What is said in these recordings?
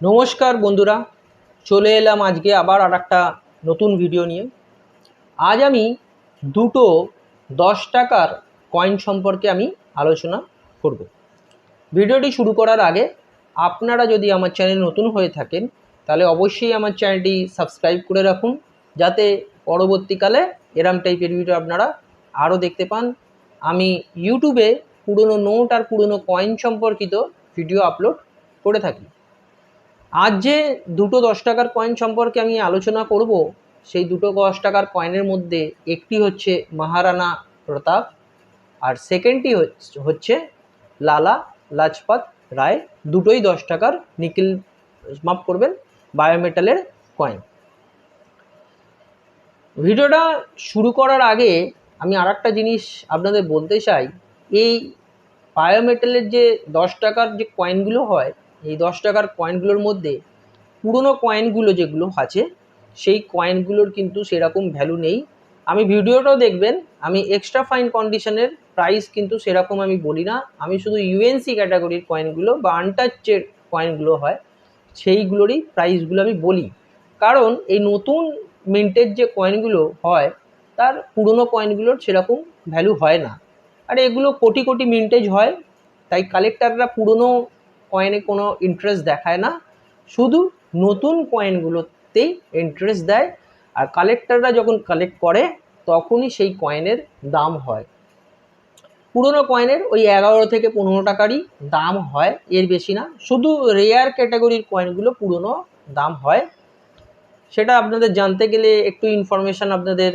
নমস্কার বন্ধুরা, চলে এলাম আজকে আবার আর একটা নতুন ভিডিও নিয়ে। আজ আমি দুটো দশ টাকার কয়েন সম্পর্কে আমি আলোচনা করব। ভিডিওটি শুরু করার আগে আপনারা যদি আমার চ্যানেল নতুন হয়ে থাকেন, তাহলে অবশ্যই আমার চ্যানেলটি সাবস্ক্রাইব করে রাখুন, যাতে পরবর্তীকালে এরম টাইপের ভিডিও আপনারা আরও দেখতে পান। আমি ইউটিউবে পুরনো নোট আর পুরনো কয়েন সম্পর্কিত ভিডিও আপলোড করে থাকি। আজ যে দুটো দশ টাকার কয়েন সম্পর্কে আমি আলোচনা করব, সেই দুটো দশ টাকার কয়েনের মধ্যে একটি হচ্ছে মহারানা প্রতাপ আর সেকেন্ডটি হচ্ছে- লালা লাজপত রায়। দুটোই দশ টাকার নিকেল মাপ করবেন, বায়োমেটালের কয়েন ভিডিওটা শুরু করার আগে আমি আর একটা জিনিস আপনাদের বলতে চাই। এই বায়োমেটালের যে দশ টাকার যে কয়েনগুলো হয় এই দশ টাকার কয়েনগুলোর মধ্যে পুরনো কয়েনগুলো যেগুলো আছে, সেই কয়েনগুলোর কিন্তু সেরকম ভ্যালু নেই। আমি ভিডিওটাও দেখবেন, আমি এক্সট্রা ফাইন কন্ডিশনের প্রাইস কিন্তু সেরকম আমি বলি না। আমি শুধু ইউএনসি ক্যাটাগরির কয়েনগুলো বা আনটাচের কয়েনগুলো হয়, সেইগুলোরই প্রাইসগুলো আমি বলি। কারণ এই নতুন মিন্টের যে কয়েনগুলো হয়, তার পুরনো কয়েনগুলোর সেরকম ভ্যালু হয় না। আর এগুলো কোটি কোটি মিন্টেজ হয়, তাই কালেক্টাররা পুরনো কয়েনে কোনো ইন্টারেস্ট দেখায় না। শুধু নতুন কয়েনগুলোতেই ইন্টারেস্ট দেয়। আর কালেক্টররা যখন কালেক্ট করে, তখনই সেই কয়েনের দাম হয়। পুরনো কয়েনের ওই এগারো থেকে পনেরো টাকারই দাম হয়, এর বেশি না। শুধু রেয়ার ক্যাটাগরির কয়েনগুলো পুরনো দাম হয়। সেটা আপনাদের জানতে গেলে একটু ইনফরমেশান আপনাদের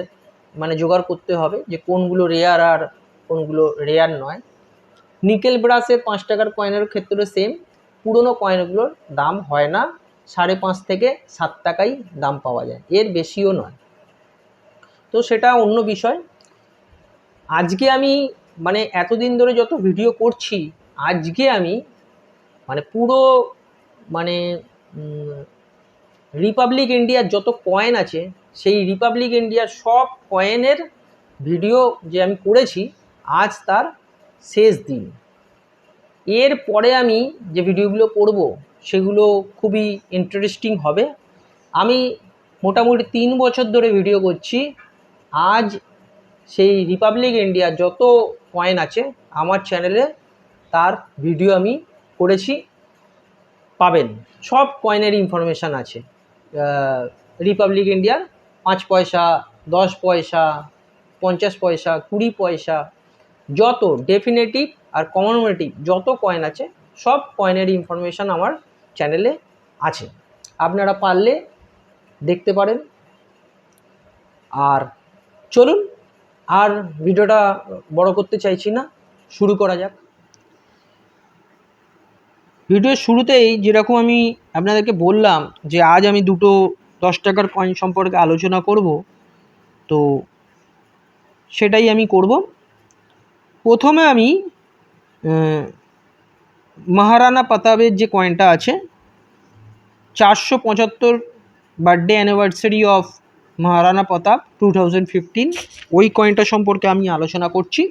মানে জোগাড় করতে হবে যে কোনগুলো রেয়ার আর কোনগুলো রেয়ার নয়। নিকেল ব্রাসের পাঁচ টাকার কয়েনের ক্ষেত্রে সেম পুরনো কয়েনগুলোর দাম হয় না, সাড়ে পাঁচ থেকে সাত টাকাই দাম পাওয়া যায়, এর বেশিও নয়। তো সেটা অন্য বিষয়। আজকে আমি মানে এতদিন ধরে যত ভিডিও করছি, আজকে আমি মানে পুরো মানে রিপাবলিক ইন্ডিয়ার যত কয়েন আছে, সেই রিপাবলিক ইন্ডিয়ার সব কয়েনের ভিডিও যে আমি করেছি, আজ তার শেষ দিন। এর পরে আমি যে ভিডিওগুলো করব, সেগুলো খুবই ইন্টারেস্টিং হবে। আমি মোটামুটি তিন বছর ধরে ভিডিও করছি। আজ সেই রিপাবলিক ইন্ডিয়ার যত কয়েন আছে আমার চ্যানেলে তার ভিডিও আমি করেছি। পাবেন। সব কয়েনের ইনফরমেশান আছে। রিপাবলিক ইন্ডিয়ার পাঁচ পয়সা, দশ পয়সা, পঞ্চাশ পয়সা, কুড়ি পয়সা যত ডেফিনেটিভ আর কমোনোমেটিভ যত কয়েন আছে, সব কয়েনের ইনফরমেশান আমার চ্যানেলে আছে। আপনারা পারলে দেখতে পারেন। আর চলুন, আর ভিডিওটা বড় করতে চাইছি না, শুরু করা যাক। ভিডিওর শুরুতেই যেরকম আমি আপনাদেরকে বললাম যে আজ আমি দুটো দশ টাকার কয়েন সম্পর্কে আলোচনা করব, তো সেটাই আমি করব। প্রথমে আমি মহারানা প্রতাপের যে কয়েনটা আছে, চারশো পঁচাত্তর birthday anniversary of Maharana Pratap two thousand fifteen ওই কয়েনটা সম্পর্কে আমি আলোচনা করছি।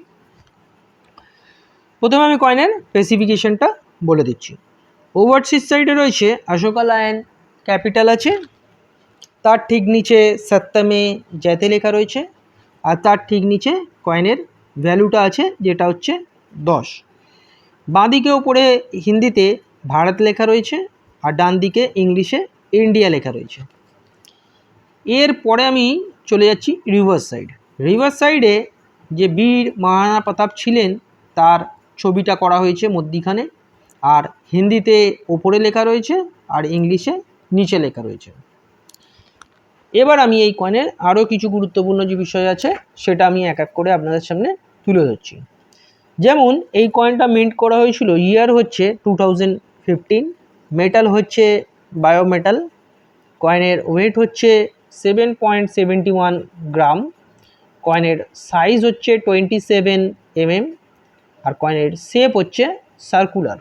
প্রথমে আমি কয়েনের স্পেসিফিকেশনটা বলে দিচ্ছি। ওভারসিজ সাইডে রয়েছে অশোকা লায়ন ক্যাপিটাল আছে, তার ঠিক নিচে সত্যমে জ্যাতে লেখা রয়েছে, আর তার ঠিক নিচে কয়েনের ভ্যালুটা আছে, যেটা হচ্ছে দশ। বাঁদিকে ওপরে হিন্দিতে ভারত লেখা রয়েছে আর ডান দিকে ইংলিশে ইন্ডিয়া লেখা রয়েছে। এর পরে আমি চলে যাচ্ছি রিভার্স সাইড। রিভার্স সাইডে যে বীর মহারানা প্রতাপ ছিলেন, তার ছবিটা করা হয়েছে মধ্যিখানে। আর হিন্দিতে ওপরে লেখা রয়েছে আর ইংলিশে নিচে লেখা রয়েছে। এবার আমি এই কয়েনের আরও কিছু গুরুত্বপূর্ণ যে বিষয় আছে, সেটা আমি এক এক করে আপনাদের সামনে তুলে ধরছি। যেমন, এই কয়েনটা মেন্ট করা হয়েছিল ইয়ার হচ্ছে টু থাউজেন্ড ফিফটিন মেটাল হচ্ছে বায়োমেটাল কয়েনের ওয়েট হচ্ছে seven point seventy one gram কয়েনের সাইজ হচ্ছে টোয়েন্টি সেভেন এমএম আর কয়েনের শেপ হচ্ছে সার্কুলার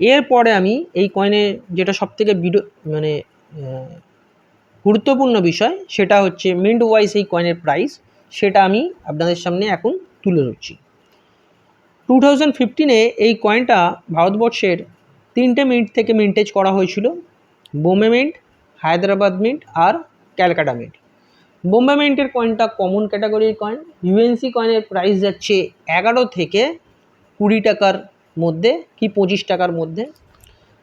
এরপরে আমি এই কয়েনে যেটা সবথেকে বিড মানে গুরুত্বপূর্ণ বিষয়, সেটা হচ্ছে মিন্ট ওয়াইজ এই কয়েনের প্রাইস সেটা আমি আপনাদের সামনে এখন তুলে ধরছি। টু থাউজেন্ড ফিফটিনে এই কয়েনটা ভারতবর্ষের তিনটে মিন্ট থেকে মিন্টেজ করা হয়েছিল, বোম্বে মিন্ট হায়দ্রাবাদ মিন্ট আর ক্যালকাটা মিন্ট বোম্বে মিন্টের কয়েনটা কমন ক্যাটাগরির কয়েন ইউএনসি কয়েনের প্রাইস যাচ্ছে এগারো থেকে কুড়ি টাকার মধ্যে কি পঁচিশ টাকার মধ্যে।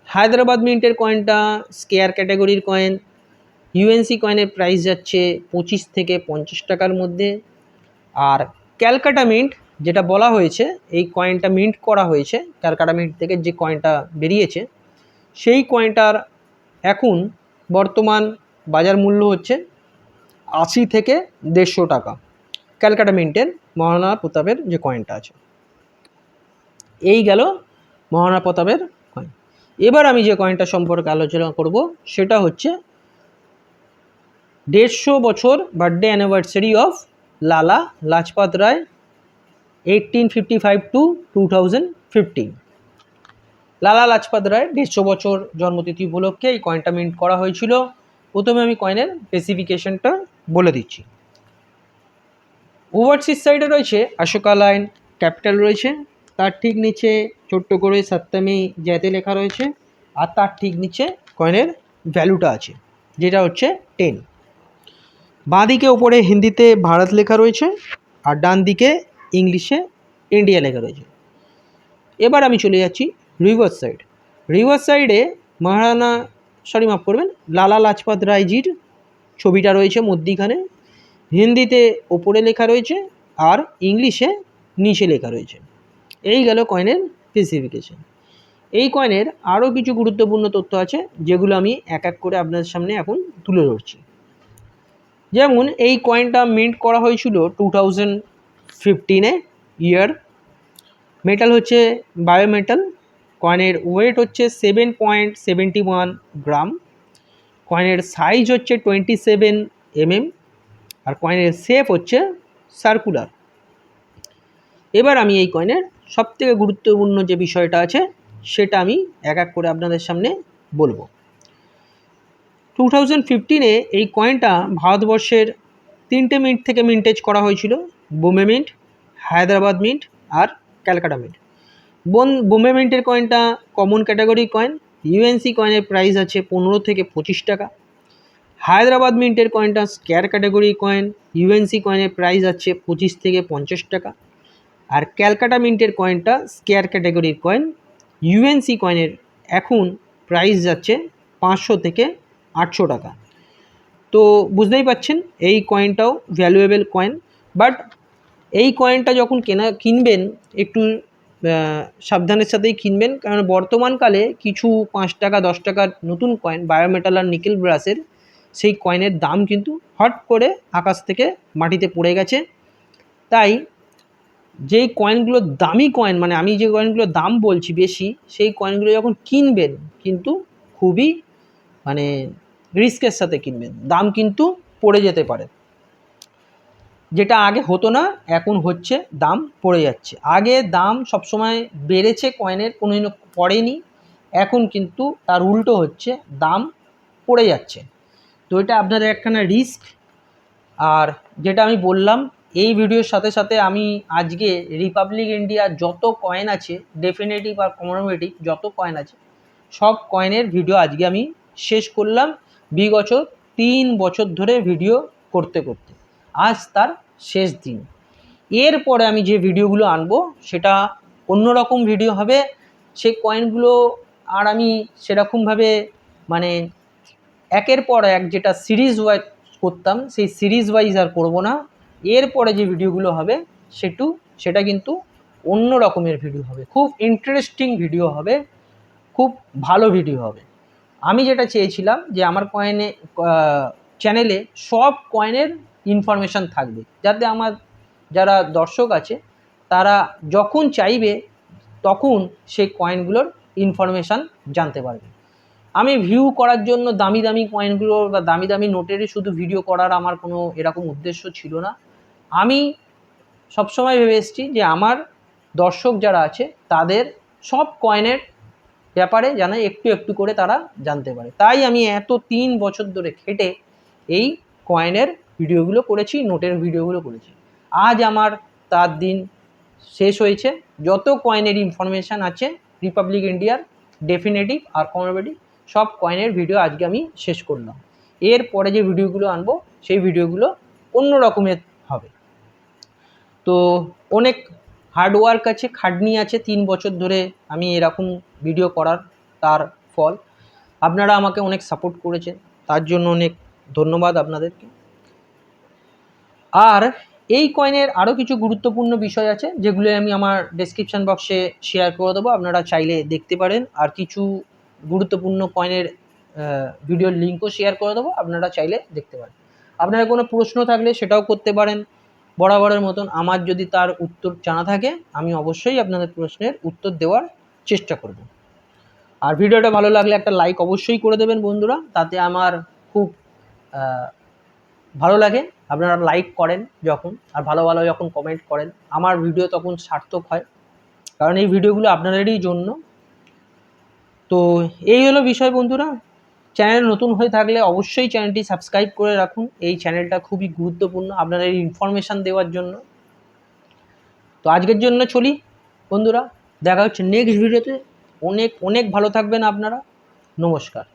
হায়দ্রাবাদ মিন্টের কয়েনটা স্কেয়ার ক্যাটাগরির কয়েন ইউএনসি কয়েনের প্রাইস যাচ্ছে পঁচিশ থেকে পঞ্চাশ টাকার মধ্যে। আর ক্যালকাটা মিন্ট যেটা বলা হয়েছে, এই কয়েনটা মিন্ট করা হয়েছে, ক্যালকাটা মিন্ট থেকে যে কয়েনটা বেরিয়েছে, সেই কয়েনটার এখন বর্তমান বাজার মূল্য হচ্ছে আশি থেকে দেড়শো টাকা। ক্যালকাটা মিন্টের মহারানা প্রতাপের যে কয়েনটা আছে। এই গেল মহারানা প্রতাপের কয়েন এবার আমি যে কয়েনটা সম্পর্কে আলোচনা করব, সেটা হচ্ছে দেড়শো বছর birthday anniversary of Lala Lajpat Rai eighteen fifty five two two thousand fifteen Lala Lajpat Rai দেড়শো বছর জন্মতিথি উপলক্ষে এই কয়েনটা মিন্ট করা হয়েছিল। প্রথমে আমি কয়েনের স্পেসিফিকেশনটা বলে দিচ্ছি। ওভারসিজ সাইডে রয়েছে আশোকা লাইন ক্যাপিটাল রয়েছে। তার ঠিক নিচে ছোট্ট করে সপ্তমী জ্যাতে লেখা রয়েছে। আর তার ঠিক নিচে কয়েনের ভ্যালুটা আছে, যেটা হচ্ছে টেন বাঁ দিকে ওপরে হিন্দিতে ভারত লেখা রয়েছে আর ডান দিকে ইংলিশে ইন্ডিয়া লেখা রয়েছে। এবার আমি চলে যাচ্ছি রিভার্স সাইড। রিভার্স সাইডে মহারানা সরি, মাফ করবেন, লালা লাজপত রায়জির ছবিটা রয়েছে মধ্যিখানে। হিন্দিতে ওপরে লেখা রয়েছে আর ইংলিশে নিচে লেখা রয়েছে। এই গেল কয়েনের স্পেসিফিকেশন এই কয়েনের আরও কিছু গুরুত্বপূর্ণ তথ্য আছে যেগুলো আমি এক এক করে আপনাদের সামনে এখন তুলে ধরছি। যেমন এই কয়েনটা মিন্ট করা হয়েছিল টু থাউজেন্ড ফিফটিনে ইয়ার মেটাল হচ্ছে বায়োমেটাল কয়েনের ওয়েট হচ্ছে seven point seventy one gram কয়েনের সাইজ হচ্ছে টোয়েন্টি সেভেন এমএম আর কয়েনের শেপ হচ্ছে সার্কুলার এবার আমি এই কয়েনের সবথেকে গুরুত্বপূর্ণ যে বিষয়টা আছে, সেটা আমি এক এক করে আপনাদের সামনে বলব। টু থাউজেন্ড ফিফটিনে এই কয়েনটা ভারতবর্ষের তিনটে মিন্ট থেকে মিন্টেজ করা হয়েছিল। বোম্বে মিন্ট হায়দ্রাবাদ মিন্ট আর ক্যালকাটা মিন্ট বোন, বোম্বে মিন্টের কয়েনটা কমন ক্যাটাগরি কয়েন ইউএনসি কয়েনের প্রাইস আছে পনেরো থেকে পঁচিশ টাকা। হায়দ্রাবাদ মিন্টের কয়েনটা স্কোয়ার ক্যাটাগরি কয়েন ইউএনসি কয়েনের প্রাইস আছে পঁচিশ থেকে পঞ্চাশ টাকা। আর ক্যালকাটা মিন্টের কয়েনটা স্কোয়ার ক্যাটাগরির কয়েন ইউএনসি কয়েনের এখন প্রাইস যাচ্ছে পাঁচশো থেকে আটশো টাকা। তো বুঝতেই পাচ্ছেন, এই কয়েনটাও ভ্যালুয়েবল কয়েন বাট এই কয়েনটা যখন কেনা, কিনবেন, একটু সাবধানের সাথেই কিনবেন, কারণ বর্তমানকালে কিছু পাঁচ টাকা, দশ টাকার নতুন কয়েন বায়োমেটাল আর নিকেল ব্রাসের সেই কয়েনের দাম কিন্তু হট করে আকাশ থেকে মাটিতে পড়ে গেছে। তাই যেই কয়েনগুলো দামি কয়েন মানে আমি যে কয়েনগুলোর দাম বলছি বেশি, সেই কয়েনগুলো যখন কিনবেন, কিন্তু খুবই মানে রিস্কের সাথে কিনবেন। দাম কিন্তু পড়ে যেতে পারে। যেটা আগে হতো না, এখন হচ্ছে, দাম পড়ে যাচ্ছে। আগে দাম সবসময় বেড়েছে, কয়েনের কোনো পড়েনি। এখন কিন্তু তার উল্টো হচ্ছে, দাম পড়ে যাচ্ছে। তো এটা আপনাদের একখানা রিস্ক। আর যেটা আমি বললাম, এই ভিডিওর সাথে সাথে আমি আজকে রিপাবলিক ইন্ডিয়ার যত কয়েন আছে ডেফিনেটিভ আর কমোনোমেটিভ যত কয়েন আছে, সব কয়েনের ভিডিও আজকে আমি শেষ করলাম। বিগত তিন বছর ধরে ভিডিও করতে করতে। আজ তার শেষ দিন। এরপরে আমি যে ভিডিওগুলো আনব, সেটা অন্যরকম ভিডিও হবে। সেই কয়েনগুলো আর আমি সেরকমভাবে মানে একের পর এক যেটা সিরিজ ওয়াইজ করতাম, সেই সিরিজ ওয়াইজ আর করব না। এরপরে যে ভিডিওগুলো হবে, সেটু, সেটা কিন্তু অন্য রকমের ভিডিও হবে। খুব ইন্টারেস্টিং ভিডিও হবে, খুব ভালো ভিডিও হবে। আমি যেটা চেয়েছিলাম যে আমার কয়েনে চ্যানেলে সব কয়েনের ইনফরমেশান থাকবে। যাতে আমার যারা দর্শক আছে, তারা যখন চাইবে, তখন সেই কয়েনগুলোর ইনফরমেশান জানতে পারবে। আমি ভিউ করার জন্য দামি দামি কয়েনগুলো বা দামি দামি নোটেরই শুধু ভিডিও করার আমার কোনো এরকম উদ্দেশ্য ছিল না। আমি সবসময় ভেবে এসেছি যে আমার দর্শক যারা আছে, তাদের সব কয়েনের ব্যাপারে যেন একটু একটু করে তারা জানতে পারে। তাই আমি এত তিন বছর ধরে খেটে এই কয়েনের ভিডিওগুলো করেছি, নোটের ভিডিওগুলো করেছি। আজ আমার তার দিন শেষ হয়েছে। যত কয়েনের ইনফরমেশান আছে রিপাবলিক ইন্ডিয়ার ডেফিনেটিভ আর কমেডি সব কয়েনের ভিডিও আজকে আমি শেষ করলাম। এর পরে যে ভিডিওগুলো আনব, সেই ভিডিওগুলো অন্য রকমের হবে। তো অনেক হার্ডওয়ার্ক আছে, খাটনি আছে, তিন বছর ধরে আমি এরকম ভিডিও করার তার ফল। আপনারা আমাকে অনেক সাপোর্ট করেছেন, তার জন্য অনেক ধন্যবাদ আপনাদেরকে। আর এই কয়েনের আরও কিছু গুরুত্বপূর্ণ বিষয় আছে, যেগুলো আমি আমার ডেসক্রিপশন বক্সে শেয়ার করে দেবো, আপনারা চাইলে দেখতে পারেন। আর কিছু গুরুত্বপূর্ণ কয়েনের ভিডিওর লিঙ্কও শেয়ার করে দেবো, আপনারা চাইলে দেখতে পারেন। আপনারা কোনো প্রশ্ন থাকলে সেটাও করতে পারেন। বরাবরের মতন আমার যদি তার উত্তর জানা থাকে, আমি অবশ্যই আপনাদের প্রশ্নের উত্তর দেওয়ার চেষ্টা করব। আর ভিডিওটা ভালো লাগলে একটা লাইক অবশ্যই করে দেবেন বন্ধুরা, তাতে আমার খুব ভালো লাগে। আপনারা লাইক করেন যখন, আর ভালো ভালো যখন কমেন্ট করেন, আমার ভিডিও তখন সার্থক হয়। কারণ এই ভিডিওগুলো আপনাদেরই জন্য। তো এই হলো বিষয় বন্ধুরা। চ্যানেল নতুন হয়ে থাকলে অবশ্যই চ্যানেলটি সাবস্ক্রাইব করে রাখুন। এই চ্যানেলটা খুবই গুরুত্বপূর্ণ আপনাদের ইনফরমেশান দেওয়ার জন্য। তো আজকের জন্য চলি। বন্ধুরা, দেখা হচ্ছে নেক্সট ভিডিওতে অনেক অনেক ভালো থাকবেন আপনারা। নমস্কার।